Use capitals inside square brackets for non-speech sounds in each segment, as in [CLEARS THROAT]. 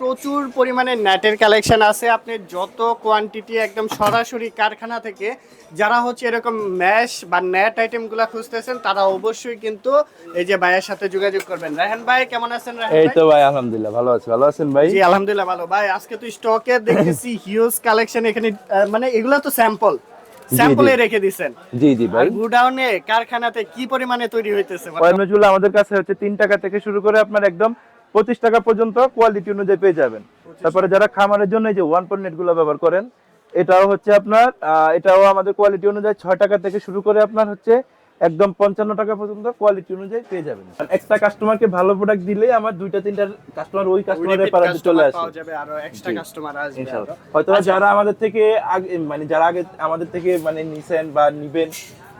প্রচুর পরিমাণে নেটের কালেকশন আছে। আপনি যত কোয়ান্টিটি একদম সরাসরি কারখানা থেকে যারা হচ্ছে এরকম ম্যাশ বা নেট আইটেমগুলো খুঁজতেছেন তারা অবশ্যই কিন্তু এই যে ভাইয়ের সাথে যোগাযোগ করবেন। রাহান ভাই কেমন আছেন এই তো ভাই আলহামদুলিল্লাহ ভালো আছি। ভালো আছেন ভাই? জি আলহামদুলিল্লাহ ভালো। ভাই আজকে তো স্টকে দেখতেছি [LAUGHS] হিউজ কালেকশন এখানে মানে এগুলো তো স্যাম্পল স্যাম্পলে রেখে দিছেন। জি জি ভাই। আর গুডাউনে কারখানাতে কি পরিমাণে তৈরি হইতেছে? আমাদের কাছে হচ্ছে তিন টাকা থেকে শুরু করে আপনার একদম পঁচিশ টাকা পর্যন্ত কোয়ালিটি অনুযায়ী পেয়ে যাবেন। তারপরে যারা খামারের জন্য এই যে ওয়ান পয়েন্ট নেটগুলো ব্যবহার করেন এটাও হচ্ছে আপনার এটাও আমাদের কোয়ালিটি অনুযায়ী ছয় টাকা থেকে শুরু করে আপনার হচ্ছে একদম পঞ্চান্ন টাকা পর্যন্ত কোয়ালিটি অনুযায়ী পেয়ে যাবেন। একটা কাস্টমারকে ভালো প্রোডাক্ট দিলেই আমার দুইটা তিনটা কাস্টমার ওই কাস্টমারের পাড়াতে চলে আসে। হয়তো আচ্ছা। যারা আমাদের থেকে আগে মানে যারা আগে আমাদের থেকে মানে নিছেন বা নিবেন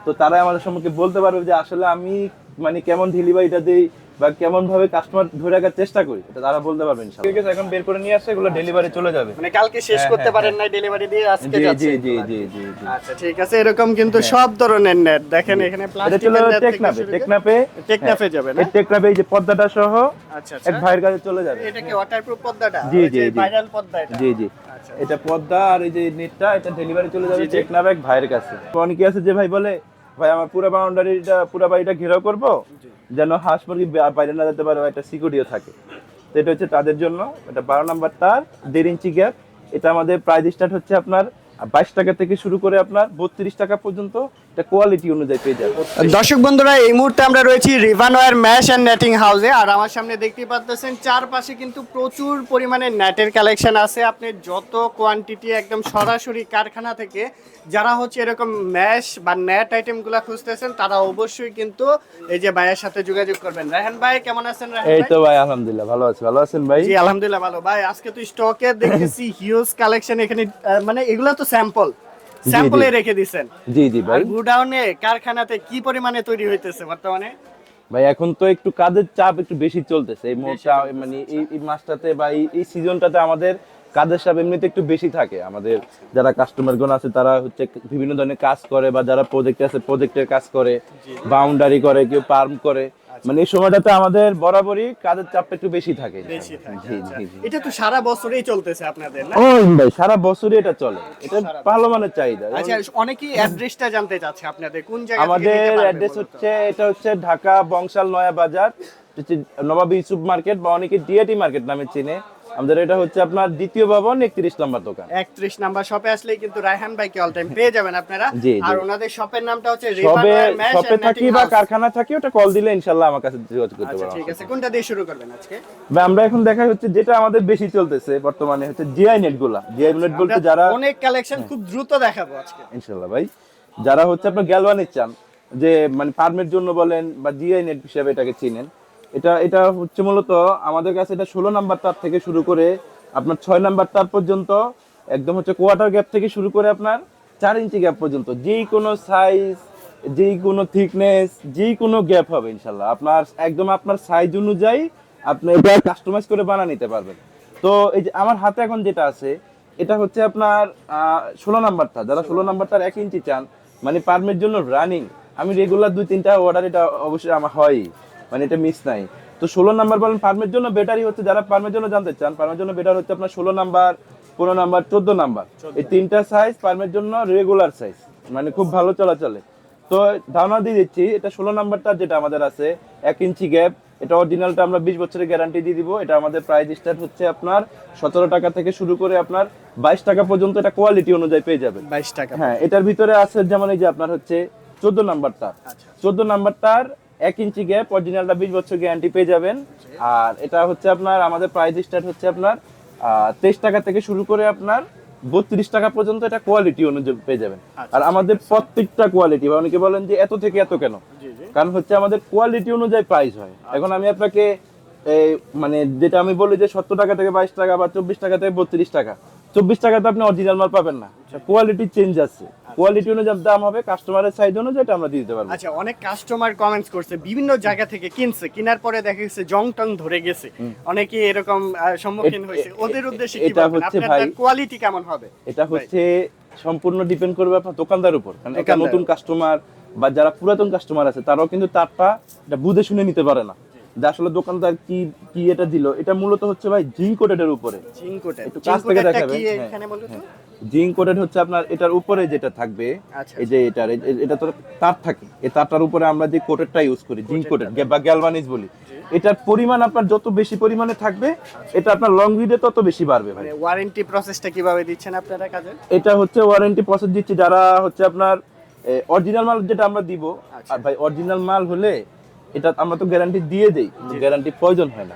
তো তারাই আমাদের সম্পর্কে বলতে পারবে যে আসলে আমি মানে কেমন ডেলিভারিটা দেই বা কেমন ভাবে কাস্টমার ধরে রাখার চেষ্টা করি এটা তারা বলতে পারবেন ইনশাআল্লাহ। ঠিক আছে এখন বের করে নিয়ে আসে এগুলো ডেলিভারি চলে যাবে। মানে কালকে শেষ হ্যাঁ, করতে হ্যাঁ, পারেন নাই ডেলিভারি দিয়ে আজকে যাচ্ছে জি জি জি জি জি। আচ্ছা ঠিক আছে এরকম কিন্তু সব ধরনের নেট দেখেন এখানে প্লাস্টিকের নেট করে- টেকনাফে টেকনাফে যাবে না? এই টেকনাফে এই যে পর্দাটা সহ আচ্ছা এক আচ্ছা। ভাইয়ের কাছে চলে যাবে। এটা কি ওয়াটারপ্রুফ পর্দাটা জি, জি, জি। ভাইরাল পর্দা এটা? জি জি। আচ্ছা। এটা পর্দা আর এই যে নেটটা এটা ডেলিভারি চলে যাবে জি। এক ভাইয়ের কাছে। অনেকে আছে যে ভাই বলে ভাই আমার পুরো বাউন্ডারিটা পুরো বাড়িটা ঘেরাও করব? জি। যেন হাঁস মুরগি বাইরে না যেতে পারে একটা সিকিউরিটিও থাকে। তো এটা হচ্ছে তাদের জন্য, এটা বারো নাম্বার তার, দেড় ইঞ্চি গ্যাপ এটা আমাদের প্রাইস স্টার্ট হচ্ছে আপনার বাইশ টাকা থেকে শুরু করে আপনার বত্রিশ টাকা পর্যন্ত এটা কোয়ালিটি অনুযায়ী পেয়ে যাবে দর্শক বন্ধুরা এই মুহূর্তে আমরা রয়েছি রিভানওয়ার ম্যাশ অ্যান্ড নেটিং হাউসে আর আমার সামনে দেখতেই পাচ্ছেন চারপাশে কিন্তু প্রচুর পরিমাণে নেটের কালেকশন আছে। আপনি যত কোয়ান্টিটি একদম সরাসরি কারখানা থেকে যারা হচ্ছে এরকম ম্যাশ বা নেট আইটেমগুলো খুঁজতেছেন তারা অবশ্যই কিন্তু এই যে ভাইয়ের সাথে যোগাযোগ করবেন। রাহান ভাই কেমন আছেন এই তো ভাই আলহামদুলিল্লাহ ভালো আছি। ভালো আছেন ভাই? জি আলহামদুলিল্লাহ ভালো। ভাই আজকে তো স্টকে দেখতেছি হিউজ কালেকশন এখানে মানে এগুলো তো স্যাম্পল। স্যাম্পলে রেখে দিছেন। জি জি ভাই। গুডাউনে কারখানাতে কি পরিমাণে তৈরি হইতেছে বর্তমানে? ভাই এখন তো একটু কাজের চাপ একটু বেশি চলতেছে। এই মুহূর্তে মানে এই এই মাসটাতে বা এই সিজনটাতে আমাদের কাজের চাপ এমনিতে একটু বেশি থাকে। আমাদের যারা কাস্টমারগুলো আছে তারা হচ্ছে বিভিন্ন ধরনের কাজ করে বা যারা প্রজেক্ট আছে প্রজেক্টের কাজ করে বাউন্ডারি করে কেউ পার্ম করে। মানে এই সময়টাতে আমাদের বরাবরই কাজের চাপটা একটু বেশি থাকে। আচ্ছা। এটা তো সারা বছরই চলতেছে আপনাদের না? ও ভাই সারা বছরই এটা চলে। এটা ভালো মানের চাহিদা। আচ্ছা অনেকেই অ্যাড্রেসটা জানতে চাচ্ছে আপনাদের কোন জায়গা আমাদের অ্যাড্রেস হচ্ছে এটা হচ্ছে ঢাকা বংশাল নয়া বাজার নবাব নবাবী ইউসুফ মার্কেট বা অনেকে ডিএটি মার্কেট নামে চিনে। আমাদের এটা হচ্ছে আপনার দ্বিতীয় ভবন একত্রিশ নম্বর দোকান। 31 নাম্বার শপে আসলেই কিন্তু রায়হান ভাইকে অল টাইম পেয়ে যাবেন আপনারা। আর ওনাদের শপের নামটা হচ্ছে ম্যাশ শপে থাকি বা কারখানা থাকি ওটা কল দিলে ইনশাল্লাহ আমার কাছে যোগাযোগ করতে আচ্ছা ঠিক আছে। কোনটা দিয়ে শুরু করবেন আজকে? ভাই, আমরা এখন দেখা হচ্ছে যেটা আমাদের বেশি চলতেছে বর্তমানে হচ্ছে জিআই নেটগুলা। জিআই নেট বলতে যারা অনেক কালেকশন খুব দ্রুত দেখাবো আজকে। ইনশাল্লাহ ভাই। যারা হচ্ছে আপনার গ্যালওয়ানিক চান যে মানে ফার্মের জন্য বলেন বা জিআই নেট হিসেবে এটাকে চিনেন এটা এটা হচ্ছে মূলত আমাদের কাছে এটা ষোলো নাম্বার তার থেকে শুরু করে আপনার ছয় নাম্বার তার পর্যন্ত, একদম হচ্ছে কোয়ার্টার গ্যাপ থেকে শুরু করে আপনার চার ইঞ্চি গ্যাপ পর্যন্ত। যেই কোনো সাইজ যেই কোনো থিকনেস যেই কোনো গ্যাপ হবে ইনশাল্লাহ আপনার, একদম আপনার সাইজ অনুযায়ী আপনি এটা কাস্টমাইজ করে বানা নিতে পারবেন। তো এই যে আমার হাতে এখন যেটা আছে, এটা হচ্ছে আপনার ষোলো নাম্বারটা। যারা ষোলো নাম্বার তার এক ইঞ্চি চান মানে পারমের জন্য রানিং আমি রেগুলার দুই তিনটা অর্ডার এটা অবশ্যই আমার হয় মানে এটা মিস নাই। তো ষোলো নাম্বার বলেন পারমের জন্য বেটারই হচ্ছে যারা পারমের জন্য জানতে চান পারমের জন্য বেটার হচ্ছে আপনার ষোলো নাম্বার পনেরো নাম্বার চোদ্দ নাম্বার এই তিনটা সাইজ পারমের জন্য রেগুলার সাইজ মানে খুব ভালো চলাচলে। তো ধারণা দিয়ে দিচ্ছি এটা ষোলো নাম্বারটা যেটা আমাদের আছে এক ইঞ্চি গ্যাপ এটা অরিজিনালটা আমরা বিশ বছরের গ্যারান্টি দিয়ে দিব এটা আমাদের প্রাইস স্টার্ট হচ্ছে আপনার সতেরো টাকা থেকে শুরু করে আপনার বাইশ টাকা পর্যন্ত এটা কোয়ালিটি অনুযায়ী পেয়ে যাবেন। 22 টাকা হ্যাঁ এটার ভিতরে আছে যেমন এই যে আপনার হচ্ছে চোদ্দ নাম্বারটা আচ্ছা। চোদ্দ নাম্বারটার এক ইঞ্চি গ্যাপ অরিজিনালটা বিশ বছর গ্যারান্টি পেয়ে যাবেন। আর এটা হচ্ছে আপনার আমাদের প্রাইস স্টার্ট হচ্ছে আপনার তেইশ টাকা থেকে শুরু করে আপনার বত্রিশ টাকা পর্যন্ত এটা কোয়ালিটি অনুযায়ী পেয়ে যাবেন। আচ্ছা, আর আমাদের প্রত্যেকটা কোয়ালিটি বা অনেকে বলেন যে এত থেকে এত কেন? কারণ হচ্ছে আমাদের কোয়ালিটি অনুযায়ী প্রাইস হয়। এখন আমি আপনাকে এই মানে যেটা আমি বলি যে সত্তর টাকা থেকে বাইশ টাকা বা চব্বিশ টাকা থেকে বত্রিশ টাকা চব্বিশ টাকাতে আপনি অরিজিনাল মাল পাবেন না। কোয়ালিটি চেঞ্জ আছে। কোয়ালিটি অনুযায়ী দাম হবে কাস্টমারের সাইজ অনুযায়ী এটা আমরা দিয়ে দিতে পারব। আচ্ছা অনেক কাস্টমার কমেন্টস করছে বিভিন্ন জায়গা থেকে কিনছে কেনার পরে দেখা গেছে জং টং ধরে গেছে। অনেকে এরকম সম্মুখীন হয়েছে। ওদের উদ্দেশ্যে কি এটা হচ্ছে আপনার কোয়ালিটি কেমন হবে? এটা হচ্ছে সম্পূর্ণ ডিপেন্ড করবে আপনার দোকানদার উপর। কারণ একটা নতুন কাস্টমার বা যারা পুরাতন কাস্টমার আছে তারাও কিন্তু তারটা এটা বুঝে শুনে নিতে পারে না। যে আসলে দোকানদার কি কি এটা দিল এটা মূলত হচ্ছে ভাই জিঙ্ক কোটেডের উপরে। Zinc coated. একটু কাছ থেকে দেখাবেন, হ্যাঁ। এখানে বলতো তো? কোটেড হচ্ছে আপনার এটার উপরে যেটা থাকবে আচ্ছা এই যে এটার এই- এই- এটা তো তার থাকে এই তারটার উপরে আমরা যে কোটেডটা ইউজ করি জিঙ্ক কোটেড বা গ্যালভানিজ বলি। এটার পরিমাণ আপনার যত বেশি পরিমাণে থাকবে এটা আপনার লং ভিডে তত বেশি বাড়বে ভাই। মানে ওয়ারেন্টি প্রসেসটা কীভাবে দিচ্ছেন আপনারা কাজে? এটা হচ্ছে ওয়ারেন্টি প্রসেস দিচ্ছি যারা হচ্ছে আপনার অরিজিনাল মাল যেটা আমরা দিব আচ্ছা। আর ভাই অরিজিনাল মাল হলে এটা আমরা তো গ্যারান্টি দিয়ে দেই গ্যারান্টি প্রয়োজন হয় না।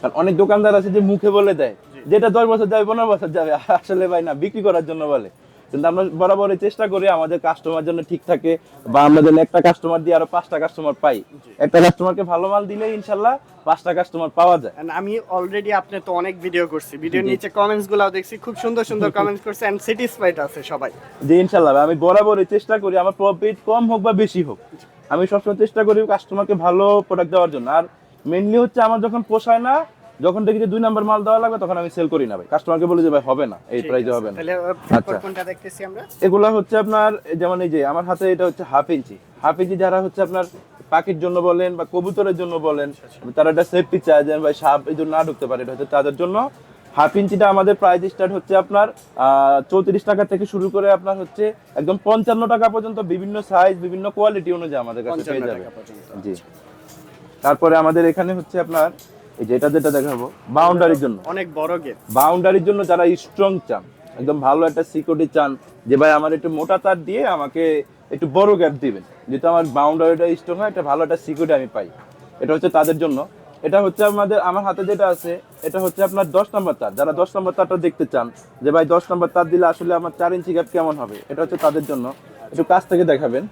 কারণ অনেক দোকানদার আছে যে মুখে বলে দেয় যেটা দশ বছর যাবে পনেরো বছর যাবে আসলে ভাই না বিক্রি করার জন্য বলে। কিন্তু আমরা বরাবরই চেষ্টা করি আমাদের কাস্টমার জন্য ঠিক থাকে বা আমরা যেন একটা কাস্টমার দিয়ে আরও পাঁচটা কাস্টমার পাই। একটা কাস্টমারকে ভালো মাল দিলে ইনশাল্লাহ পাঁচটা কাস্টমার পাওয়া যায়। আমি অলরেডি আপনি তো অনেক ভিডিও করছি। ভিডিওর নিচে কমেন্টস গুলাও দেখছি খুব সুন্দর সুন্দর কমেন্টস করছে এন্ড স্যাটিসফাইড আছে সবাই। যে ইনশাল্লাহ আমি বরাবরই চেষ্টা করি আমার প্রফিট কম হোক বা বেশি হোক। আমি সবসময় চেষ্টা করি কাস্টমারকে ভালো প্রোডাক্ট দেওয়ার জন্য। আর মেনলি হচ্ছে আমার যখন পোষায় না যখন দেখি যে দুই নাম্বার মাল দেওয়া লাগবে তখন আমি সেল করি না ভাই। কাস্টমারকে বলি যে ভাই হবে না এই প্রাইসে হবে না। আচ্ছা। কোনটা দেখতেছি আমরা? এগুলা হচ্ছে আপনার যেমন এই যে আমার হাতে এটা হচ্ছে হাফ ইঞ্চি হাফ ইঞ্চি যারা হচ্ছে আপনার পাখির জন্য বলেন বা কবুতরের জন্য বলেন তারা একটা সেফটি চায় যে ভাই সাপ এই জন্য না ঢুকতে পারে এটা হচ্ছে তাদের জন্য। হাফ ইঞ্চিটা আমাদের প্রাইস স্টার্ট হচ্ছে আপনার চৌত্রিশ টাকা থেকে শুরু করে আপনার হচ্ছে একদম পঞ্চান্ন টাকা পর্যন্ত বিভিন্ন সাইজ বিভিন্ন কোয়ালিটি অনুযায়ী আমাদের কাছে পেয়ে যাবে জি। তারপরে আমাদের এখানে হচ্ছে আপনার এই যেটা যেটা দেখাবো বাউন্ডারির জন্য। অনেক বড় গেট বাউন্ডারির জন্য যারা স্ট্রং চান একদম ভালো একটা সিকিউরিটি চান যে ভাই আমার একটু মোটা তার দিয়ে আমাকে একটু বড় গ্যাপ দিবেন যেহেতু আমার বাউন্ডারিটা স্ট্রং হয় একটা ভালো একটা সিকিউরিটি আমি পাই। এটা হচ্ছে তাদের জন্য। এটা হচ্ছে আমাদের আমার হাতে যেটা আছে এটা হচ্ছে আপনার দশ নম্বর তার। যারা দশ নম্বর তারটা দেখতে চান যে ভাই দশ নম্বর তার দিলে আসলে আমার চার ইঞ্চি গ্যাপ কেমন হবে? এটা হচ্ছে তাদের জন্য। একটু কাছ থেকে দেখাবেন।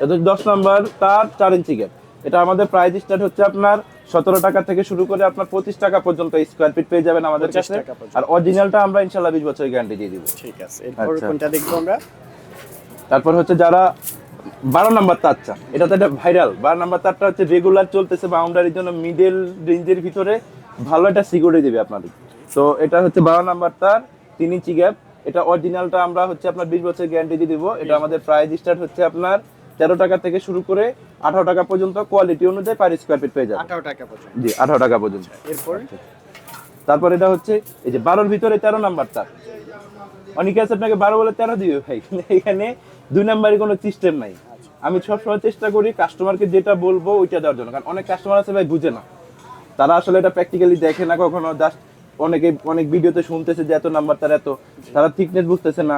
এটা হচ্ছে দশ নম্বর তার চার ইঞ্চি গ্যাপ এটা আমাদের প্রাইস স্টার্ট হচ্ছে আপনার সতেরো টাকা থেকে শুরু করে আপনার পঁচিশ টাকা পর্যন্ত স্কোয়ার ফিট পেয়ে যাবেন আমাদের কাছে। আর অরিজিনালটা আমরা ইনশাল্লাহ বিশ বছরের গ্যারান্টি দিয়ে দিব। ঠিক আছে এরপর আচ্ছা। কোনটা দেখব আমরা? তারপর হচ্ছে যারা বারো নাম্বার তার চান এটা তো একটা ভাইরাল বারো নাম্বার তারটা হচ্ছে রেগুলার চলতেছে বাউন্ডারির জন্য মিডল রেঞ্জের ভিতরে ভালো একটা সিকিউরিটি দেবে আপনাদের। তো এটা হচ্ছে বারো নাম্বার তার তিন ইঞ্চি গ্যাপ এটা অরিজিনালটা আমরা হচ্ছে আপনার বিশ বছরের গ্যারান্টি দিয়ে দিব। এটা আমাদের প্রাইস স্টার্ট হচ্ছে আপনার তেরো টাকা থেকে শুরু করে আঠারো টাকা পর্যন্ত। কোয়ালিটি অনুযায়ী পার স্কোয়ার ফিট পেয়ে যাবে আঠারো টাকা পর্যন্ত। জি আঠারো টাকা পর্যন্ত। এরপর? তারপর এটা হচ্ছে এই যে বারোর ভিতরে তেরো নাম্বার তার। অনেকে আছে আপনাকে বারো বলে তেরো দিবে ভাই। এখানে দুই নাম্বারে কোনো সিস্টেম নাই। আমি সবসময় চেষ্টা করি কাস্টমারকে যেটা বলব ওইটা দেওয়ার জন্য। কারণ অনেক কাস্টমার আছে ভাই বুঝে না। তারা আসলে এটা প্র্যাকটিক্যালি দেখে না কখনো জাস্ট অনেকে অনেক ভিডিওতে শুনতেছে যে এত নাম্বার তার এত তারা থিকনেস বুঝতেছে না।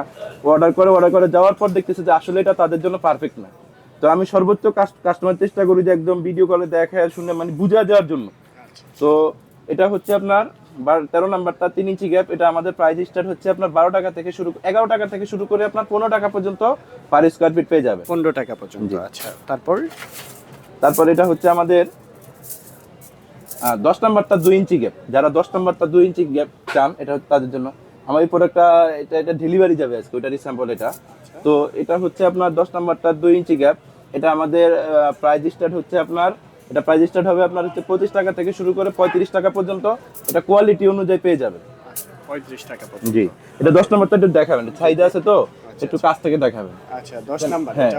অর্ডার করে অর্ডার করে যাওয়ার পর দেখতেছে যে আসলে এটা তাদের জন্য পারফেক্ট না। তো আমি সর্বোচ্চ কাস্টমার চেষ্টা করি যে একদম ভিডিও কলে দেখে শুনে মানে বুঝা দেওয়ার জন্য। তো এটা হচ্ছে আপনার তেরো নাম্বারটা তিন ইঞ্চি গ্যাপ এটা আমাদের প্রাইস স্টার্ট হচ্ছে আপনার বারো টাকা থেকে শুরু এগারো টাকা থেকে শুরু করে আপনার পনেরো টাকা পর্যন্ত পার স্কোয়ার ফিট পেয়ে যাবে। পনেরো টাকা পর্যন্ত। আচ্ছা। তারপর? তারপর এটা হচ্ছে আমাদের দশ নাম্বারটা দুই ইঞ্চি গ্যাপ যারা দশ নাম্বারটা দুই ইঞ্চি গ্যাপ চান এটা হচ্ছে তাদের জন্য। আমার এই প্রোডাক্টটা এটা এটা ডেলিভারি যাবে আজকে ওইটারই স্যাম্পল এটা। তো এটা হচ্ছে আপনার দশ নাম্বারটা দুই ইঞ্চি গ্যাপ এটা আমাদের প্রাইস স্টার্ট হচ্ছে আপনার এটা প্রাইস স্টার্ট হবে আপনার হচ্ছে পঁচিশ টাকা থেকে শুরু করে পঁয়ত্রিশ টাকা পর্যন্ত। এটা কোয়ালিটি অনুযায়ী পেয়ে যাবে পঁয়ত্রিশ টাকা পর্যন্ত। জি। এটা দশ নাম্বারটা একটু দেখাবেন। সাইজ আছে তো একটু কাছ থেকে দেখাবেন। আচ্ছা দশ নাম্বার। হ্যাঁ,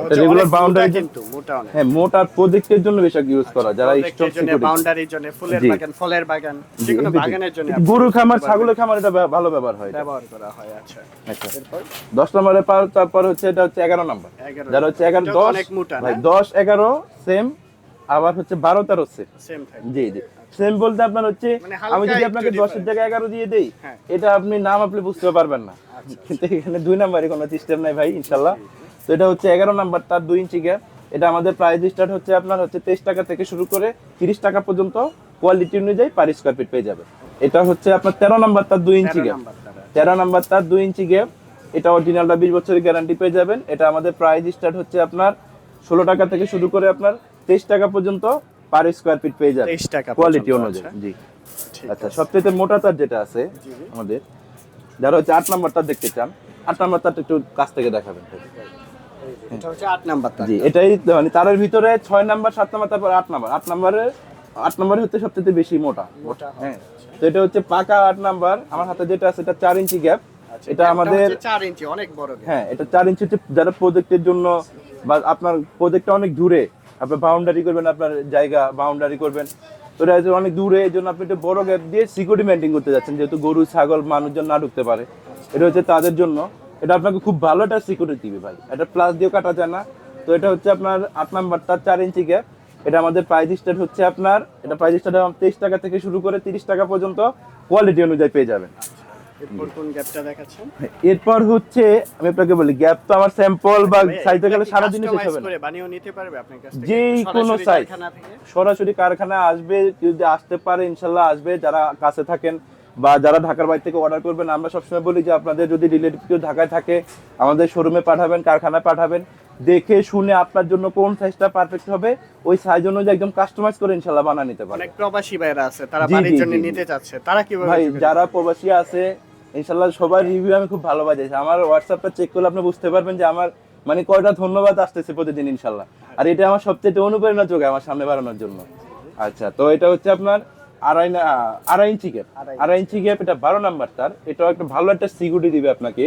boundary- কিন্তু মোটা অনেক। হ্যাঁ মোটা প্রজেক্টের জন্য বেশি ইউজ করা যারা স্টক জন্য বাউন্ডারির জন্য ফুলের বাগান ফলের বাগান যে কোনো বাগানের জন্য গরু খামার ছাগলের খামার এটা ভালো ব্যবহার হয় ব্যবহার করা হয় আচ্ছা। আচ্ছা। এরপর? দশ নম্বরে পার তারপর হচ্ছে এটা হচ্ছে এগারো নম্বর। যারা হচ্ছে এগারো এটাও তো দশ অনেক মোটা ভাই না? দশ এগারো সেম আবার হচ্ছে বারো তেরো সেম জি জি। সেম বলতে আপনার হচ্ছে মানে আমি যদি আপনাকে। দশের জায়গায় এগারো দিয়ে দেই হ্যাঁ। এটা আপনি নাম আপনি বুঝতে পারবেন না। কিন্তু এখানে দুই নাম্বারে কোনো সিস্টেম নাই ভাই ইনশাল্লাহ তো এটা হচ্ছে এগারো নাম্বার তার দুই ইঞ্চি গ্যাপ এটা আমাদের প্রাইস স্টার্ট হচ্ছে আপনার হচ্ছে তেইশ টাকা থেকে শুরু করে তিরিশ টাকা পর্যন্ত কোয়ালিটি অনুযায়ী পার স্কোয়ার ফিট পেয়ে যাবে। এটা হচ্ছে আপনার তেরো নাম্বার তার দুই ইঞ্চি গ্যাপ তেরো নাম্বার তার দুই ইঞ্চি গ্যাপ এটা অরিজিনালটা বিশ বছরের গ্যারান্টি পেয়ে যাবেন। এটা আমাদের প্রাইস স্টার্ট হচ্ছে আপনার ষোলো টাকা থেকে শুরু করে আপনার তেইশ টাকা পর্যন্ত পার স্কোয়ার ফিট পেয়ে যাবে। 23 টাকা কোয়ালিটি অনুযায়ী। আচ্ছা। জি। আচ্ছা সবচেয়ে মোটা তার যেটা আছে। আমাদের যারা হচ্ছে আট নাম্বার তার দেখতে চান আট নাম্বার তারটা একটু কাছ থেকে দেখাবেন। এটা হচ্ছে আট নাম্বার তার। জি এটাই মানে তারের ভিতরে ছয় নাম্বার সাত নাম্বার তারপর আট নাম্বার। আট নাম্বারে আট নাম্বারে হচ্ছে সবচেয়ে বেশি মোটা। মোটা হ্যাঁ। তো এটা হচ্ছে পাকা আট নাম্বার। আমার হাতে যেটা আছে এটা চার ইঞ্চি গ্যাপ আচ্ছা, এটা আমাদের চার ইঞ্চি অনেক বড় হ্যাঁ এটা চার ইঞ্চি যারা প্রজেক্টের জন্য বা আপনার প্রজেক্টটা অনেক দূরে আপনার বাউন্ডারি করবেন, আপনার জায়গা বাউন্ডারি করবেন। হচ্ছে অনেক দূরে, এই জন্য আপনি একটা বড় গ্যাপ দিয়ে সিকিউরিটি মেনটেন করতে যাচ্ছেন, যেহেতু গরু, ছাগল, মানুষজন না ঢুকতে পারে। এটা হচ্ছে তাদের জন্য। এটা আপনাকে খুব ভালো একটা সিকিউরিটি দিবে ভাই। এটা প্লাস দিয়েও কাটা যায় না। তো এটা হচ্ছে আপনার আট নাম্বারটা চার ইঞ্চি গ্যাপ এটা আমাদের প্রাইস স্টার্ট হচ্ছে আপনার, এটা প্রাইস স্টার্ট তেইশ টাকা থেকে শুরু করে তিরিশ টাকা পর্যন্ত কোয়ালিটি অনুযায়ী পেয়ে যাবেন। এরপর কোন গ্যাপটা দেখাচ্ছেন? এরপর হচ্ছে আমি আপনাকে বলি গ্যাপ তো আমার স্যাম্পল বা সাইজে গেলে সারা দিনে শেষ হবে না। করে বানিয়েও নিতে পারবে আপনার কাছ থেকে যেই কোনো সরাসরি কারখানা থেকে। সরাসরি কারখানায় আসবে যদি আসতে পারে আসবে যারা কাছে থাকেন বা যারা ঢাকার বাইরে থেকে অর্ডার করবেন আমরা সবসময় বলি যে আপনাদের যদি রিলেটিভ কেউ ঢাকায় থাকে আমাদের শোরুমে পাঠাবেন কারখানায় পাঠাবেন দেখে শুনে আপনার জন্য কোন সাইজটা পারফেক্ট হবে ওই সাইজ অনুযায়ী একদম কাস্টমাইজ করে ইনশাল্লাহ বানা নিতে পারে অনেক প্রবাসী ভাইরা আছে তারা বাড়ির জন্য। নিতে চাচ্ছে তারা কীভাবে ভাই যারা প্রবাসী আছে ইনশাল্লাহ সবার রিভিউ আমি খুব ভালো পাইছি আমার হোয়াটসঅ্যাপটা চেক করলে আপনি বুঝতে পারবেন যে আমার মানে কয়টা ধন্যবাদ আসতেছে প্রতিদিন ইনশাল্লাহ আর এটা আমার সবচেয়ে অনুপ্রেরণা যোগায় আমার সামনে বাড়ানোর জন্য। আচ্ছা তো এটা হচ্ছে আপনার আড়াই না আড়াই ইঞ্চি গ্যাপ আড়াই। ইঞ্চি গ্যাপ এটা বারো নাম্বার তার। এটাও একটা ভালো একটা সিকিউরিটি দিবে আপনাকে।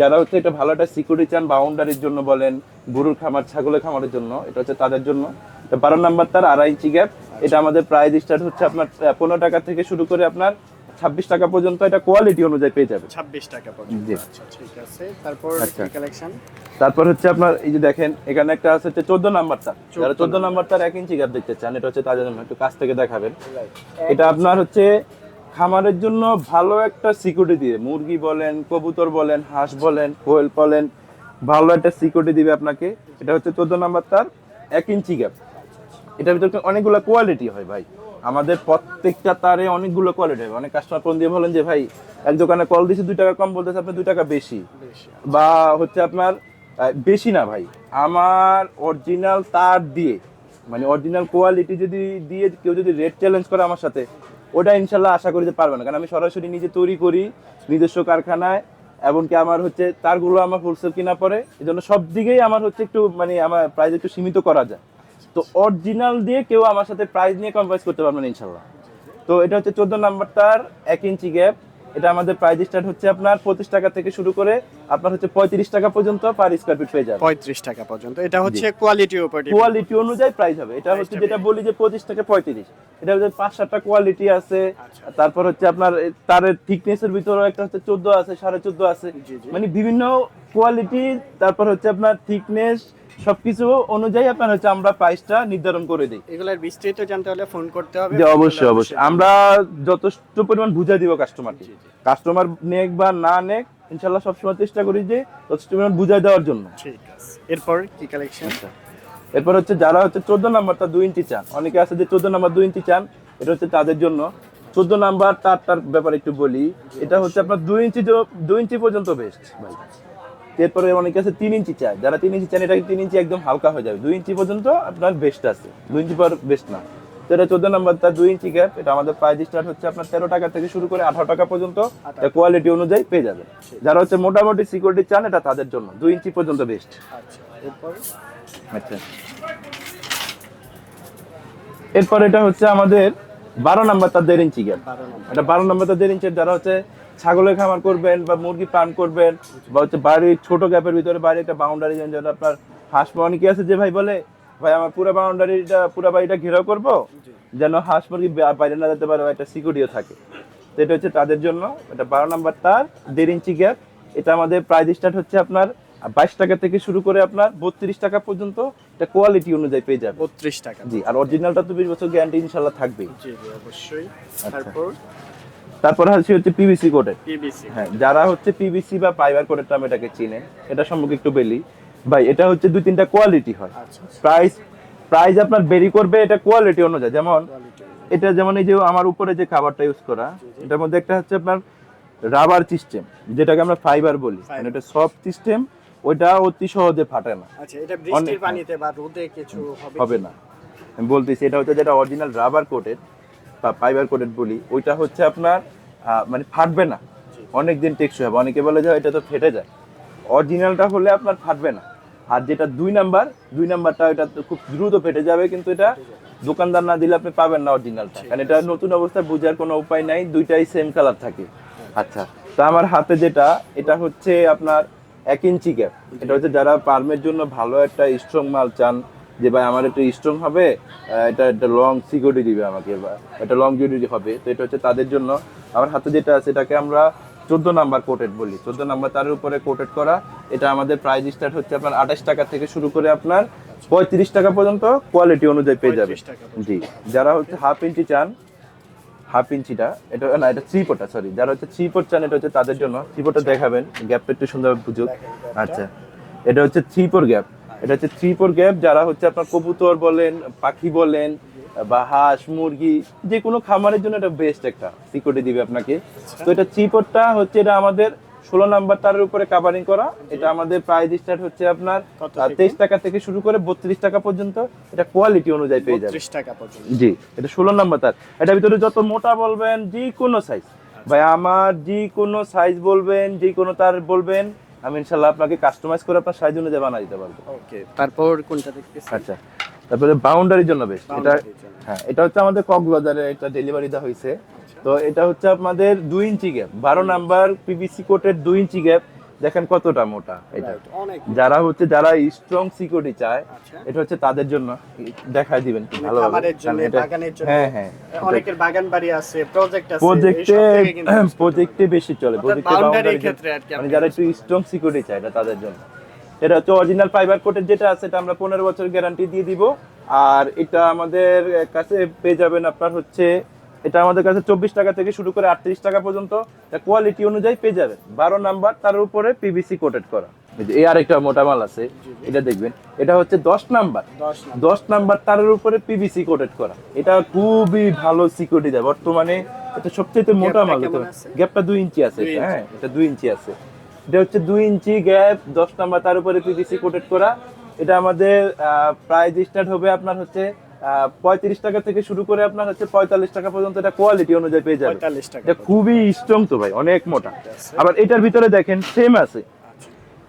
যারা হচ্ছে এটা ভালো একটা সিকিউরিটি চান বাউন্ডারির জন্য বলেন গরুর খামার ছাগলের খামারের জন্য এটা হচ্ছে তাদের জন্য। এটা বারো নাম্বার তার আড়াই ইঞ্চি গ্যাপ এটা আমাদের প্রাইস স্টার্ট হচ্ছে আপনার পনেরো টাকা থেকে শুরু করে আপনার ছাব্বিশ টাকা পর্যন্ত এটা কোয়ালিটি অনুযায়ী পেয়ে যাবে। 26 টাকা পর্যন্ত। আচ্ছা ঠিক আছে। তারপর আচ্ছা। কালেকশন তারপর হচ্ছে আপনার এই যে দেখেন এখানে একটা আছে হচ্ছে চোদ্দ নাম্বার তার যারা 14 চোদ্দ নাম্বার। তার এক ইঞ্চি গ্যাপ দেখতে চান এটা হচ্ছে তাদের জন্য একটু কাছ থেকে দেখাবেন। এটা আপনার হচ্ছে খামারের জন্য ভালো একটা সিকিউরিটি দিয়ে মুরগি বলেন কবুতর বলেন হাঁস বলেন কোয়েল বলেন ভালো একটা সিকিউরিটি দিবে আপনাকে। এটা হচ্ছে চোদ্দ নাম্বার তার এক ইঞ্চি গ্যাপ এটার ভিতরে অনেকগুলো কোয়ালিটি হয় ভাই। আমাদের প্রত্যেকটা তারে অনেকগুলো কোয়ালিটি হয় অনেক কাস্টমার ফোন দিয়ে বলেন যে ভাই এক দোকানে কল দিয়েছি দুই টাকা কম বলতেছে আপনি দুই টাকা বেশি। বেশি বা হচ্ছে আপনার বেশি না ভাই। আমার অরিজিনাল তার দিয়ে মানে অরিজিনাল কোয়ালিটি যদি দিয়ে কেউ যদি রেট চ্যালেঞ্জ করে আমার সাথে ওটা ইনশাল্লাহ আশা করি যে পারবে না। কারণ আমি সরাসরি নিজে তৈরি করি নিজস্ব কারখানায় এমনকি আমার হচ্ছে তারগুলো আমার হোলসেল কিনা পড়ে এই জন্য সব দিকেই আমার হচ্ছে একটু মানে আমার প্রাইস একটু সীমিত করা যায়। তো অরিজিনাল দিয়ে কেউ আমার সাথে প্রাইস নিয়ে কম্প্রাইজ করতে পারবে না ইনশাল্লাহ তো এটা হচ্ছে চোদ্দ নাম্বারটার এক ইঞ্চি গ্যাপ এটা আমাদের প্রাইস স্টার্ট হচ্ছে আপনার পঁচিশ টাকা থেকে শুরু করে আপনার হচ্ছে পঁয়ত্রিশ টাকা পর্যন্ত পার স্কোয়ার ফিট পেয়ে যাবে। 35 টাকা পর্যন্ত। এটা হচ্ছে কোয়ালিটির উপর কোয়ালিটি অনুযায়ী প্রাইস হবে। এটা হচ্ছে যেটা বলি যে পঁচিশ থেকে পঁয়ত্রিশ। এটা হচ্ছে পাঁচ সাতটা কোয়ালিটি আছে। আচ্ছা। তারপর হচ্ছে আপনার তারের থিকনেসের ভিতরে একটা হচ্ছে চোদ্দ আছে সাড়ে চোদ্দ আছে। মানে বিভিন্ন কোয়ালিটি তারপর হচ্ছে আপনার থিকনেস সবকিছু অনুযায়ী আপনার হচ্ছে আমরা প্রাইসটা নির্ধারণ করে দিই। এগুলার বিস্তারিত জানতে হলে ফোন করতে হবে। যে অবশ্যই অবশ্যই। আমরা যথেষ্ট পরিমাণ বুঝাই দিব কাস্টমারকে জি, জি। কাস্টমার নেক বা না নেক ইনশাল্লাহ সবসময় চেষ্টা করি যে যথেষ্ট পরিমাণ বুঝাই দেওয়ার জন্য। ঠিক আছে। এরপর কি কালেকশন এরপর হচ্ছে যারা হচ্ছে চোদ্দ নাম্বারটা দুই ইঞ্চি চান অনেকে আছে যে চোদ্দ নাম্বার দুই ইঞ্চি চান এটা হচ্ছে তাদের জন্য। চোদ্দ নাম্বার তারটার ব্যাপারে একটু বলি এটা হচ্ছে আপনার দুই ইঞ্চি জ- দুই ইঞ্চি পর্যন্ত বেস্ট ভাই এরপরে অনেকে আছে তিন ইঞ্চি চায়। যারা তিন ইঞ্চি চান এটা তিন ইঞ্চি একদম হালকা হয়ে যাবে। দুই ইঞ্চি পর্যন্ত আপনার বেস্ট আছে। দুই ইঞ্চি পর বেস্ট না। তো এটা চোদ্দ নম্বর তার দুই ইঞ্চি গ্যাপ এটা আমাদের প্রাইস স্টার্ট হচ্ছে আপনার তেরো টাকা থেকে শুরু করে আঠারো টাকা পর্যন্ত। কোয়ালিটি অনুযায়ী পেয়ে যাবে। যারা হচ্ছে মোটামুটি সিকিউরিটি চান এটা তাদের জন্য। দুই ইঞ্চি পর্যন্ত বেস্ট আচ্ছা এরপর? আচ্ছা। এটা হচ্ছে আমাদের বারো নাম্বার তার দেড় ইঞ্চি গ্যাপ এটা বারো নাম্বার তার দেড় ইঞ্চের যারা হচ্ছে ছাগলের খামার করবেন বা মুরগি পান করবেন বা হচ্ছে বাড়ির ছোট গ্যাপের ভিতরে বাইরে একটা বাউন্ডারি যেটা আপনার হাঁস মুরগি আছে যে ভাই বলে ভাই আমার পুরো বাউন্ডারিটা পুরো বাড়িটা ঘেরাও করব যেন হাঁস মুরগি বাইরে না যেতে পারে একটা সিকিউরিটিও থাকে। তো এটা হচ্ছে তাদের জন্য এটা বারো নাম্বার তার দেড় ইঞ্চি গ্যাপ এটা আমাদের প্রাইস স্টার্ট হচ্ছে আপনার বাইশ টাকা থেকে শুরু করে আপনার বত্রিশ টাকা পর্যন্ত এটা কোয়ালিটি অনুযায়ী পেয়ে যাবে। 32 টাকা। জি আর অরিজিনালটা তো বিশ বছর গ্যারান্টি ইনশাল্লাহ থাকবেই। জি জি অবশ্যই। আচ্ছা। তারপর? তারপরে হচ্ছে হচ্ছে পিভিসি কোডের পিবিসি হ্যাঁ যারা হচ্ছে পিভিসি বা ফাইবার কোডের নাম এটাকে চিনে এটা সম্পর্কে একটু বলি। ভাই এটা হচ্ছে দুই তিনটা কোয়ালিটি হয়। আচ্ছা প্রাইস প্রাইস আপনার বেরি করবে এটা কোয়ালিটি অনুযায়ী। যেমন এটা যেমন এই যে আমার উপরে যে খাবারটা ইউজ করা এটার মধ্যে একটা হচ্ছে আপনার রাবার সিস্টেম যেটাকে আমরা ফাইবার বলি। মানে এটা সফট সিস্টেম ওইটা অতি সহজে ফাটে না। আচ্ছা এটা বৃষ্টির পানিতে বা রোদে কিছু হবে হবে না। আমি বলতেছি এটা হচ্ছে যেটা অরিজিনাল রাবার কোটেড বা ফাইবার কোটেড বলি ওইটা হচ্ছে আপনার মানে ফাটবে না। অনেক দিন টেকসই হবে। অনেকে বলে যে এটা তো ফেটে যায়। অরিজিনালটা হলে আপনার ফাটবে না। আর যেটা দুই নাম্বার দুই নাম্বারটা এটা তো খুব দ্রুত ফেটে যাবে কিন্তু এটা দোকানদার না দিলে আপনি পাবেন না অরিজিনালটা কারণ এটা নতুন অবস্থায় বোঝার কোনো উপায় নাই দুইটাই সেম কালার থাকে। আচ্ছা তো আমার হাতে যেটা এটা হচ্ছে আপনার এক ইঞ্চি গ্যাপ এটা হচ্ছে যারা পার্মের জন্য ভালো একটা স্ট্রং মাল চান যে ভাই আমার একটু স্ট্রং হবে এটা একটা লং সিকিউরিটি দিবে আমাকে বা এটা লং ডিউটি হবে। তো এটা হচ্ছে তাদের জন্য। আমার হাতে যেটা আছে এটাকে আমরা চোদ্দ নাম্বার কোটেড বলি। চোদ্দ নাম্বার তার উপরে কোটেড করা। এটা আমাদের প্রাইস স্টার্ট হচ্ছে আপনার আঠাশ টাকা থেকে শুরু করে আপনার পঁয়ত্রিশ টাকা পর্যন্ত কোয়ালিটি অনুযায়ী পেয়ে যাবে। জি। যারা হচ্ছে হাফ ইঞ্চি চান হাফ ইঞ্চিটা এটা না এটা থ্রি পোটা সরি যারা হচ্ছে থ্রি পোট চান এটা হচ্ছে তাদের জন্য। থ্রি পোটা দেখাবেন গ্যাপটা একটু সুন্দরভাবে বুঝুক। আচ্ছা। এটা হচ্ছে থ্রি ফোর গ্যাপ এটা হচ্ছে থ্রি ফোর গ্যাপ যারা হচ্ছে আপনার কবুতর বলেন পাখি বলেন বা হাঁস মুরগি যে কোনো খামারের জন্য এটা বেস্ট একটা সিকিউরিটি দিবে আপনাকে। তো এটা থ্রি ফোরটা হচ্ছে এটা আমাদের ষোলো নাম্বার তারের উপরে কাভারিং করা। এটা আমাদের প্রাইস স্টার্ট হচ্ছে আপনার? তেইশ টাকা থেকে শুরু করে বত্রিশ টাকা পর্যন্ত। এটা কোয়ালিটি অনুযায়ী পেয়ে যাবে টাকা পর্যন্ত। জি এটা ষোলো নাম্বার তার। এটা ভিতরে যত মোটা বলবেন যে কোনো সাইজ ভাই আমার যে কোনো সাইজ বলবেন যে কোনো তার বলবেন আমি ইনশাল্লাহ আপনাকে কাস্টমাইজ করে আপনার সাইজ অনুযায়ী বানিয়ে দিতে পারব। ওকে তারপর কোনটা দেখতেছি আচ্ছা তারপরে বাউন্ডারির জন্য বেশ এটা। হ্যাঁ এটা হচ্ছে আমাদের কক্সবাজারে এটা ডেলিভারি দেওয়া হয়েছে। তো এটা হচ্ছে আপনাদের দুই ইঞ্চি গ্যাপ বারো নাম্বার পিভিসি কোটের দুই ইঞ্চি গ্যাপ দেখেন কতটা মোটা এটা। যারা হচ্ছে যারা স্ট্রং সিকিউরিটি চায় আচ্ছা। এটা হচ্ছে তাদের জন্য দেখাই দিবেন কি ভালো বাগানের জন্য। হ্যাঁ হ্যাঁ। অনেকের বাগান বাড়ি আছে প্রজেক্ট আছে প্রজেক্টে প্রজেক্টে বেশি চলে। প্রজেক্টে বাউন্ডারি ক্ষেত্রে আর কি মানে যারা একটু স্ট্রং সিকিউরিটি চায় এটা তাদের জন্য। এটা হচ্ছে অরিজিনাল ফাইবার কোটের যেটা আছে এটা আমরা পনেরো বছর গ্যারান্টি দিয়ে দিব। আর এটা আমাদের কাছে পেয়ে যাবেন আপনার হচ্ছে এটা আমাদের কাছে চব্বিশ টাকা থেকে শুরু করে আটত্রিশ টাকা পর্যন্ত। কোয়ালিটি অনুযায়ী পেয়ে যাবেন বারো নাম্বার তার উপরে পিভিসি কোটেড করা। এই আরেকটা মোটা মাল আছে এটা দেখবেন। এটা হচ্ছে দশ নাম্বার। দশ নাম্বার। তারের উপরে পিভিসি কোটেড করা। এটা খুবই ভালো সিকিউরিটি দেয়। বর্তমানে এটা সবচেয়ে মোটা মাল? গ্যাপটা দুই ইঞ্চি আছে হ্যাঁ এটা দুই ইঞ্চি আছে। এটা হচ্ছে দুই ইঞ্চি গ্যাপ দশ নাম্বার তার উপরে পিভিসি কোটেড করা। এটা আমাদের প্রাইস স্টার্ট হবে আপনার হচ্ছে পঁয়ত্রিশ টাকা থেকে শুরু করে আপনার হচ্ছে পঁয়তাল্লিশ টাকা পর্যন্ত এটা কোয়ালিটি অনুযায়ী পেয়ে যাবে এটা খুবই স্ট্রং তো ভাই অনেক মোটা। আবার এটার ভিতরে দেখেন সেম আছে।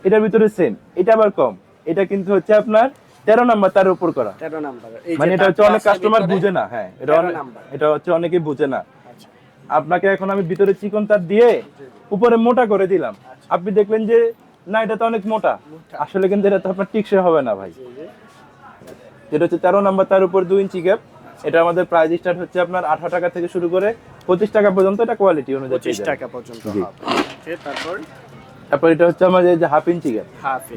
এটার ভিতরে সেম এটা আবার কম। এটা কিন্তু হচ্ছে আপনার তেরো নাম্বার তার উপর করা। 13 নাম্বার। মানে এটা হচ্ছে অনেক কাস্টমার বুঝে না হ্যাঁ এটা অনেক- এটা হচ্ছে অনেকে বুঝে না। আচ্ছা। আপনাকে এখন আমি ভিতরে চিকন তার দিয়ে উপরে মোটা করে দিলাম। আপনি দেখলেন যে না এটা তো অনেক মোটা। আসলে কিন্তু এটা তো আপনার টিকসই হবে না ভাই। যেটা হচ্ছে তেরো নাম্বার তার উপর দুই ইঞ্চি গ্যাপ এটা আমাদের প্রাইস স্টার্ট হচ্ছে আপনার আঠারো টাকা থেকে শুরু করে পঁচিশ টাকা পর্যন্ত এটা কোয়ালিটি অনুযায়ী পেয়ে 25 যাবেন। টাকা পর্যন্ত তারপর? তারপর এটা হচ্ছে আমাদের যে হাফ ইঞ্চি গ্যাপ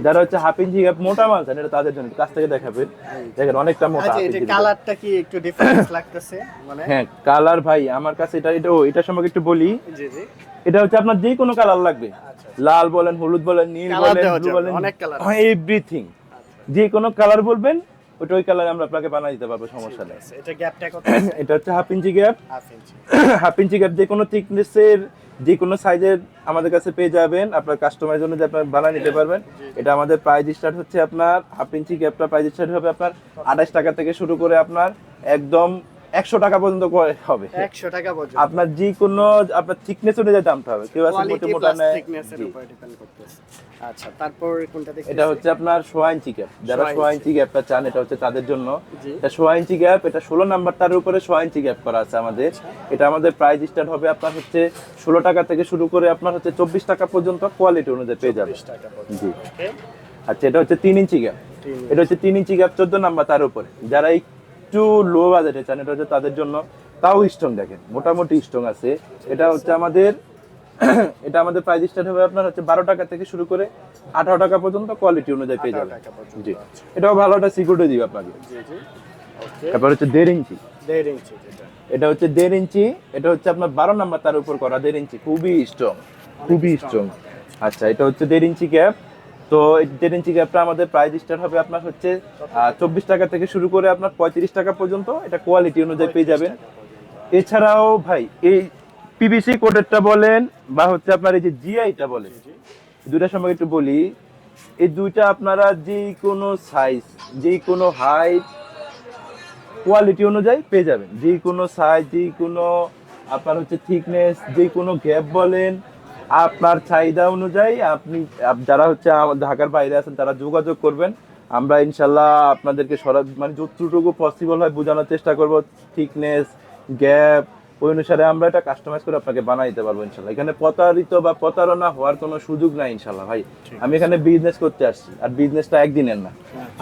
যারা হচ্ছে হাফ ইঞ্চি গ্যাপ মোটা মাল চান এটা তাদের জন্য কাছ থেকে দেখাবেন। দেখেন অনেকটা মোটা আচ্ছা এটা কালারটা কি একটু ডিফারেন্স লাগতেছে? মানে? হ্যাঁ কালার ভাই আমার কাছে এটা এটা ও এটা সম্পর্কে একটু বলি। জি জি। এটা হচ্ছে আপনার যে কোনো কালার লাগবে। আচ্ছা লাল বলেন হলুদ বলেন নীল বলেন ব্লু বলেন অনেক colour এভরিথিং যে কোনো কালার বলবেন ওটা ওই কালারে আমরা আপনাকে বানিয়ে দিতে পারব সমস্যা নেই। আচ্ছা, এটা গ্যাপটা কত? [COUGHS] এটা হচ্ছে half inch gap half inch half inch gap যে কোনো থিকনেসের যে কোনো সাইজের আমাদের কাছে পেয়ে যাবেন। আপনার কাস্টমারের জন্য যে আপনার বানিয়ে নিতে পারবেন। [COUGHS] এটা আমাদের প্রাইস স্টার্ট হচ্ছে আপনার হাফ ইঞ্চি গ্যাপটা প্রাইস স্টার্ট হবে আপনার আঠাশ টাকা থেকে শুরু করে আপনার একদম একশো টাকা পর্যন্ত হবে। 100 টাকা পর্যন্ত। আপনার যে কোনো আপনার থিকনেস অনুযায়ী দামটা হবে। কেউ আছে মোটা মোটা নেয় করতেছে। আচ্ছা তারপর কোনটা এটা হচ্ছে আপনার সোয়া ইঞ্চি গ্যাপ যারা সোয়া ইঞ্চি। গ্যাপটা চান এটা হচ্ছে তাদের জন্য। এটা সোয়া ইঞ্চি গ্যাপ এটা ষোলো নাম্বার তার উপরে সোয়া ইঞ্চি গ্যাপ করা আছে আমাদের। এটা আমাদের প্রাইস স্টার্ট হবে আপনার হচ্ছে ষোলো টাকা থেকে শুরু করে আপনার হচ্ছে চব্বিশ টাকা পর্যন্ত কোয়ালিটি অনুযায়ী পেয়ে যাবে 20 টাকা পর্যন্ত জি। আচ্ছা এটা হচ্ছে তিন ইঞ্চি গ্যাপ এটা হচ্ছে তিন ইঞ্চি গ্যাপ চোদ্দ নাম্বার তার উপরে। যারা একটু লো বাজেটে চান এটা হচ্ছে তাদের জন্য তাও স্ট্রং দেখেন মোটামুটি স্ট্রং আছে। এটা হচ্ছে আমাদের [CLEARS THROAT] এটা আমাদের প্রাইস স্টার্ট হবে আপনার হচ্ছে বারো টাকা থেকে শুরু করে আঠারো টাকা পর্যন্ত কোয়ালিটি অনুযায়ী পেয়ে 18 যাবেন। জি এটাও ভালো একটা সিকিউরিটি দিবে আপনাকে। তারপর হচ্ছে দেড় ইঞ্চি। দেড় ইঞ্চি এটা হচ্ছে দেড় ইঞ্চি এটা হচ্ছে আপনার বারো নাম্বার তার উপর করা দেড় ইঞ্চি খুবই স্ট্রং খুবই স্ট্রং আচ্ছা এটা হচ্ছে দেড় ইঞ্চি গ্যাপ তো দেড় ইঞ্চি গ্যাপটা আমাদের প্রাইস স্টার্ট হবে আপনার হচ্ছে চব্বিশ টাকা থেকে শুরু করে আপনার পঁয়ত্রিশ টাকা পর্যন্ত। এটা কোয়ালিটি অনুযায়ী পেয়ে যাবেন। এছাড়াও ভাই, এই পিভিসি কোটেরটা বলেন বা হচ্ছে আপনার এই যে জিআইটা বলেন, দুইটা সম্পর্কে একটু বলি। এই দুইটা আপনারা যে কোনো সাইজ যে কোনো হাইট কোয়ালিটি অনুযায়ী পেয়ে যাবেন। যে কোনো সাইজ যে কোনো আপনার হচ্ছে থিকনেস যে কোনো গ্যাপ বলেন আপনার চাহিদা অনুযায়ী আপনি যারা হচ্ছে ঢাকার বাইরে আছেন তারা যোগাযোগ করবেন। আমরা ইনশাল্লাহ আপনাদেরকে সরা মানে যতটুকু পসিবল হয় বোঝানোর চেষ্টা করব। থিকনেস গ্যাপ ওই অনুসারে আমরা এটা কাস্টমাইজ করে আপনাকে বানাই দিতে পারব ইনশাল্লাহ। এখানে প্রতারিত বা প্রতারণা হওয়ার কোনো সুযোগ নাই ইনশাল্লাহ ভাই। আমি এখানে বিজনেস করতে আসছি আর বিজনেসটা একদিনের না।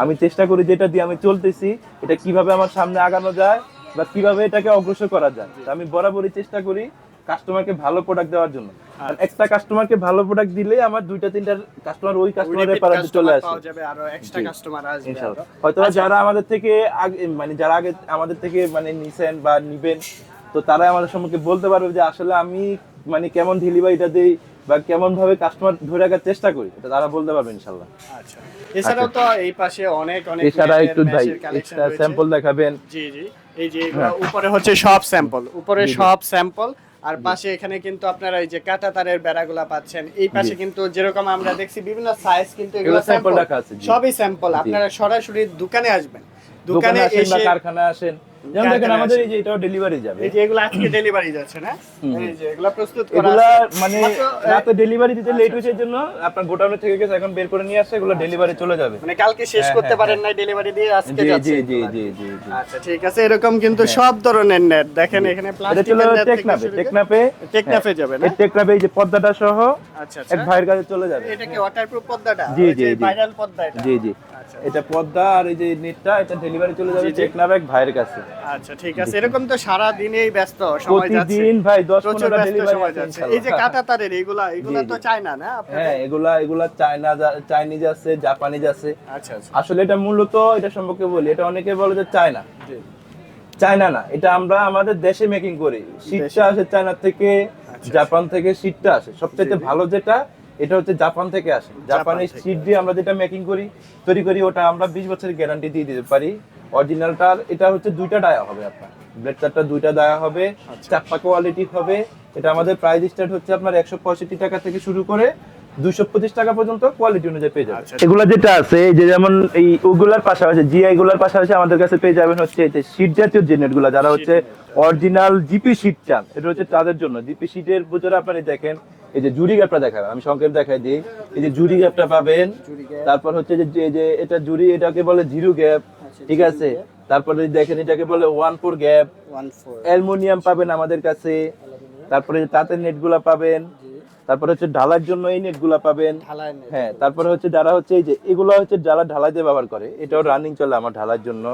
আমি চেষ্টা করি যেটা দিয়ে আমি চলতেছি এটা কীভাবে আমার সামনে আগানো যায় বা কীভাবে এটাকে অগ্রসর করা যায়। আমি বরাবরই চেষ্টা করি কাস্টমারকে ভালো প্রোডাক্ট দেওয়ার জন্য। আর একটা কাস্টমারকে ভালো প্রোডাক্ট দিলে আমার দুইটা তিনটা কাস্টমার ওই কাস্টমারের পাড়াতে চলে আসে। পাওয়া যাবে আরও এক্সট্রা কাস্টমার আসবে ইনশাআল্লাহ হয়তো যারা আমাদের থেকে আগে মানে যারা আগে আমাদের থেকে মানে নিছেন বা নিবেন তো তারা আমাদের সম্পর্কে বলতে পারবে যে আসলে আমি মানে কেমন ডেলিভারিটা দেই বা কেমন ভাবে কাস্টমার ধরে রাখার চেষ্টা করি এটা তারা বলতে পারবে ইনশাল্লাহ। আচ্ছা। এছাড়াও তো এই পাশে অনেক অনেক এছাড়া একটু ভাই এক্সট্রা স্যাম্পল দেখাবেন। জি জি। এই যে উপরে হচ্ছে সব স্যাম্পল উপরে। সব স্যাম্পল আর পাশে এখানে কিন্তু আপনারা এই যে কাটা তারের বেড়াগুলা পাচ্ছেন এই পাশে কিন্তু যেরকম আমরা দেখছি বিভিন্ন সাইজ কিন্তু এগুলো স্যাম্পল রাখা আছে, সবই স্যাম্পল আপনারা সরাসরি দোকানে আসবেন। দোকানে এসে কারখানা আসেন যেমন দেখেন আমাদের এই যে এটাও ডেলিভারি যাবে। এই যে এগুলো আজকে ডেলিভারি যাচ্ছে না? এই যে এগুলো প্রস্তুত করা এগুলা মানে রাতে ডেলিভারি দিতে লেট হয়েছে জন্য আপনার গোডাউনে থেকে গেছে এখন বের করে নিয়ে আসছে এগুলো ডেলিভারি চলে যাবে। মানে কালকে শেষ হ্যাঁ, করতে হ্যাঁ, পারেন নাই ডেলিভারি দিয়ে আজকে যাচ্ছে জি জি জি জি জি। আচ্ছা ঠিক আছে এরকম কিন্তু সব ধরনের নেট দেখেন এখানে এটা প্লাস্টিকের নেট টেকনাফে। টেকনাফে টেকনাফে যাবে না? টেকনাফে এই যে পর্দাটা সহ আচ্ছা এক আচ্ছা ভাইয়ের কাছে চলে যাবে। এটা কি ওয়াটারপ্রুফ পর্দাটা জি, ওই জি, জি। ভাইরাল পর্দা এটা। জি জি। এটা পর্দা আর এই যে নেটটা এটা ডেলিভারি চলে যাবে জি। এক ভাইয়ের কাছে। আচ্ছা ঠিক আছে। এরকম তো সারা দিনেই ব্যস্ত সময় যাচ্ছে। প্রতিদিন ভাই 10 প্রচুর 15টা ডেলিভারি সময় যাচ্ছে। এই যে কাটা তারের এগুলা এগুলা তো চায়না না? হ্যাঁ এগুলা এগুলা চায়না চাইনিজ আছে জাপানিজ আছে। আচ্ছা আচ্ছা। আসলে এটা মূলত এটা সম্পর্কে বলি এটা অনেকে বলে যে চায়না। চায়না না এটা আমরা আমাদের দেশে মেকিং করি। শীতটা আসে চায়না থেকে আচ্ছা, জাপান থেকে শীতটা আসে। সবচেয়ে ভালো যেটা এটা হচ্ছে জাপান থেকে আসে। জাপানের। শীত দিয়ে আমরা যেটা মেকিং করি তৈরি করি ওটা আমরা বিশ বছরের গ্যারান্টি দিয়ে দিতে পারি। অরিজিনালটার এটা হচ্ছে দুইটা ডায়া হবে আপনার। ব্লেড চারটা দুইটা ডায়া হবে আচ্ছা। চারটা কোয়ালিটি হবে। এটা আমাদের প্রাইস স্টার্ট হচ্ছে আপনার একশো পঁয়ষট্টি টাকা থেকে শুরু করে দুইশো পঁচিশ টাকা পর্যন্ত কোয়ালিটি অনুযায়ী পেয়ে যাবেন। আচ্ছা। এগুলা যেটা আছে যে যেমন এই ওগুলার পাশাপাশি জিআই গুলার পাশাপাশি আমাদের কাছে পেয়ে যাবেন হচ্ছে এই যে শীট জাতীয় যে নেটগুলা যারা হচ্ছে অরিজিনাল জিপি শীট চান এটা হচ্ছে তাদের জন্য। জিপি শীটের ভিতরে আপনারা দেখেন এই যে জুরি গ্যাপটা দেখাবেন আমি সংক্ষেপ দেখাই দিই। এই যে জুরি গ্যাপটা পাবেন তারপর হচ্ছে যে যে- এটা জুরি এটাকে বলে জিরো গ্যাপ আচ্ছা, ঠিক আছে? তারপরে দেখেন এটাকে বলে ওয়ান ফোর গ্যাপ অ্যালুমিনিয়াম পাবেন আমাদের কাছে। তারপরে তাঁতের নেটগুলা পাবেন। তারপরে হচ্ছে ঢালার জন্য এই নেটগুলা পাবেন। হ্যাঁ তারপরে হচ্ছে যারা হচ্ছে এই যে এগুলো হচ্ছে যারা ঢালাইতে ব্যবহার করে এটাও রানিং চলে আমার ঢালার জন্য।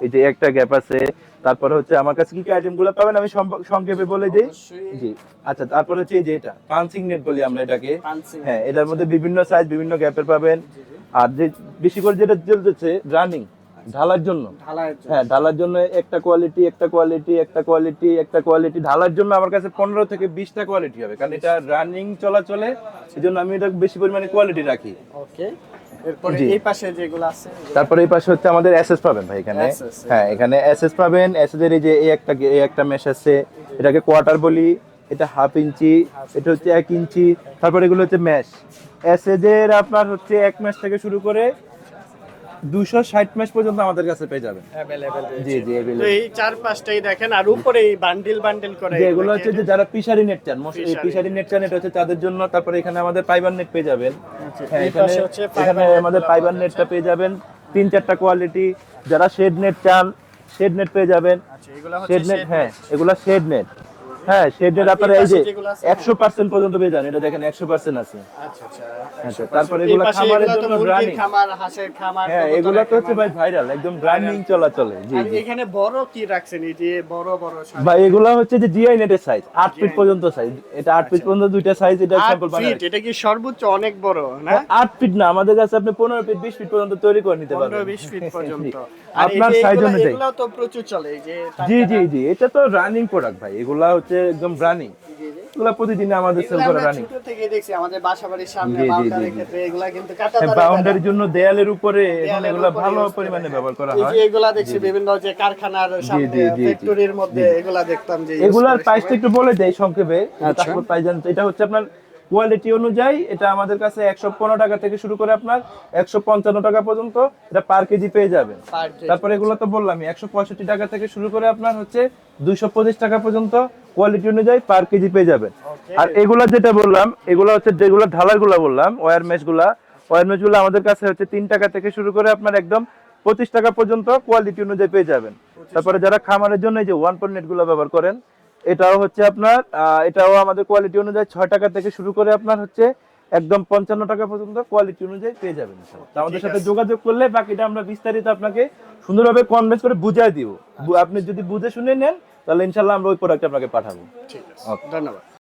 এই যে একটা গ্যাপ আছে তারপরে হচ্ছে আমার কাছে কি কি আইটেমগুলো পাবেন আমি সংক্ষেপে বলে দিই? জি। আচ্ছা তারপরে হচ্ছে এই যে এটা পাঞ্চিং নেট বলি আমরা এটাকে। হ্যাঁ এটার মধ্যে বিভিন্ন সাইজ বিভিন্ন গ্যাপের পাবেন। আর যে বেশি করে যেটা চলতেছে রানিং ঢালার জন্য। হ্যাঁ ঢালার জন্য একটা কোয়ালিটি একটা কোয়ালিটি একটা কোয়ালিটি একটা কোয়ালিটি ঢালার জন্য আমার কাছে পনেরো থেকে বিশটা কোয়ালিটি হবে। কারণ এটা রানিং চলাচলে এই জন্য আমি এটা বেশি পরিমাণে কোয়ালিটি রাখি। ওকে এরপরে এই পাশে যেগুলো আছে তারপরে এই পাশে হচ্ছে আমাদের এসএস পাবেন ভাই এখানে। হ্যাঁ এখানে এসএস পাবেন। এসএস এর এই যে এই একটা এই একটা মেশ আছে এটাকে কোয়ার্টার বলি এটা হাফ ইঞ্চি এটা হচ্ছে এক ইঞ্চি তারপরে এগুলো হচ্ছে ম্যাশ এসএস এর আপনার হচ্ছে এক ম্যাশ থেকে শুরু করে দুশো ষাট ম্যাশ পর্যন্ত আমাদের কাছে পেয়ে যাবেন। জি জি তো এই চার পাঁচটাই দেখেন আর উপরে এই বান্ডিল বান্ডিল করে এগুলো হচ্ছে যে যারা পিসারি নেট চান পিসারি নেট চান এটা হচ্ছে তাদের জন্য। তারপরে এখানে আমাদের ফাইবার নেট পেয়ে যাবেন। হ্যাঁ এখানে এখানে আমাদেরগুলো ফাইবার নেটটা পেয়ে যাবেন। তিন চারটা কোয়ালিটি যারা শেড নেট চান শেড নেট পেয়ে যাবেন। আচ্ছা শেড নেট হ্যাঁ। এগুলা শেড নেট হ্যাঁ আপনারা এই যে একশো পার্সেন্ট পর্যন্ত পেয়ে যান এটা দেখেন একশো পার্সেন্ট আছে। আচ্ছা আচ্ছা। আচ্ছা, তারপরে এগুলো খামারের জন্য খামার হ্যাঁ এগুলা তো হচ্ছে ভাই ভাইরাল একদম চলাচলে। জি আর এখানে বড় কি রাখছেন? এই যে বড় বড় ভাই এগুলা হচ্ছে যে জিআই নেটের সাইজ আট ফিট পর্যন্ত সাইজ এটা আট ফিট পর্যন্ত দুইটা সাইজ এটা স্যাম্পল বানাই এটা কি সর্বোচ্চ অনেক বড় না? আট ফিট না আমাদের কাছে আপনি পনেরো ফিট বিশ ফিট পর্যন্ত তৈরি করে নিতে পনেরো পারবেন বিশ ফিট [LAUGHS] পর্যন্ত। আপনার সাইজ অনুযায়ী। তো প্রচুর চলে এই যে জি জি জি এটা তো রানিং প্রোডাক্ট ভাই এগুলা হচ্ছে একদম রানিং এগুলা প্রতিদিন আমাদের সেল এগুলা রানিং ছোট থেকে দেখছি আমাদের বাসা সামনে জি, জি, জি, বাউন্ডারির ক্ষেত্রে এগুলা কিন্তু কাটা বাউন্ডারির জন্য দেয়ালের উপরে এখন এগুলা ভালো পরিমাণে হ্যাঁ। ব্যবহার করা হয়। এগুলা দেখছি বিভিন্ন যে কারখানার সামনে। ফ্যাক্টরির মধ্যে এগুলা দেখতাম যে এগুলার প্রাইস প্রাইসটা একটু বলে দেয় সংক্ষেপে। আচ্ছা। তারপর প্রাইস এটা হচ্ছে আপনার কোয়ালিটি অনুযায়ী এটা আমাদের কাছে একশো পনেরো টাকা থেকে শুরু করে আপনার একশো পঞ্চান্ন টাকা পর্যন্ত এটা পার কেজি পেয়ে যাবেন। তারপরে এগুলো তো বললাম একশো পঁয়ষট্টি টাকা থেকে শুরু করে আপনার হচ্ছে দুইশো পঁচিশ টাকা পর্যন্ত কোয়ালিটি অনুযায়ী পার কেজি পেয়ে যাবেন। আর এগুলা যেটা বললাম এগুলো হচ্ছে যেগুলো ঢালারগুলা বললাম ওয়ার মেশগুলা ওয়ার মেশগুলো আমাদের কাছে হচ্ছে তিন টাকা থেকে শুরু করে আপনার একদম পঁচিশ টাকা পর্যন্ত কোয়ালিটি অনুযায়ী পেয়ে যাবেন। তারপরে যারা খামারের জন্য এই যে ওয়ান পয়েন্ট নেটগুলো ব্যবহার করেন এটাও হচ্ছে আপনার এটাও আমাদের কোয়ালিটি অনুযায়ী ছয় টাকা থেকে শুরু করে আপনার হচ্ছে একদম পঞ্চান্ন টাকা পর্যন্ত কোয়ালিটি অনুযায়ী পেয়ে যাবেন আমাদের সাথে যোগাযোগ করলে বাকিটা আমরা বিস্তারিত আপনাকে সুন্দরভাবে কনভেন্স করে বুঝাই দিব। আপনি যদি বুঝে শুনে নেন তাহলে ইনশাল্লাহ আমরা ওই প্রোডাক্ট আপনাকে পাঠাবো। ঠিক আছে। ধন্যবাদ।